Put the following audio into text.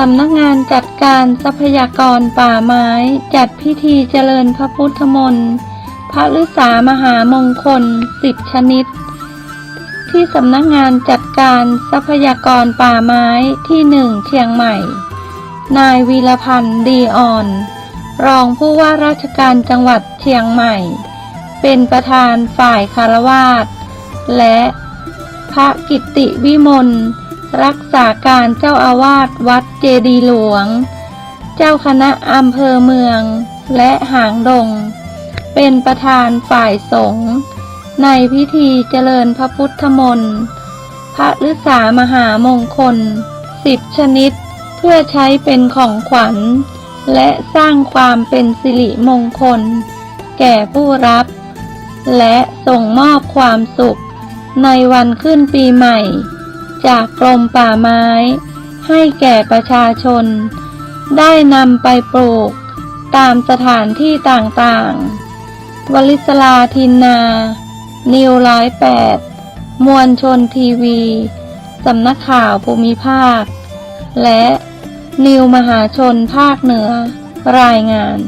สำนักงานจัดการทรัพยากรป่าไม้ จัดพิธีเจริญพระพุทธมนต์พระฤาษามหามงคลสิบชนิด ที่สำนักงานจัดการทรัพยากรป่าไม้ที่หนึ่งเชียงใหม่ นายวีรพันธ์ดีอ่อน รองผู้ว่าราชการจังหวัดเชียงใหม่ เป็นประธานฝ่ายคารวาสและพระกิตติวิมล รักษาการเจ้าอาวาสวัดเจดีหลวง เจ้าคณะอำเภอเมือง และหางดง เป็นประธานฝ่ายสงฆ์ในพิธีเจริญพระพุทธมนต์พระฤาษามหามงคลสิบชนิด เพื่อใช้เป็นของขวัญ และสร้างความเป็นสิริมงคล แก่ผู้รับ และส่งมอบความสุข ในวันขึ้นปีใหม่ จากกรมป่าไม้ ให้แก่ประชาชน ได้นำไปปลูก ตามสถานที่ต่างๆ วลิศลาทินนา นิวร้อยแปด มวลชนทีวี สำนักข่าวภูมิภาค และนิวมหาชนภาคเหนือรายงาน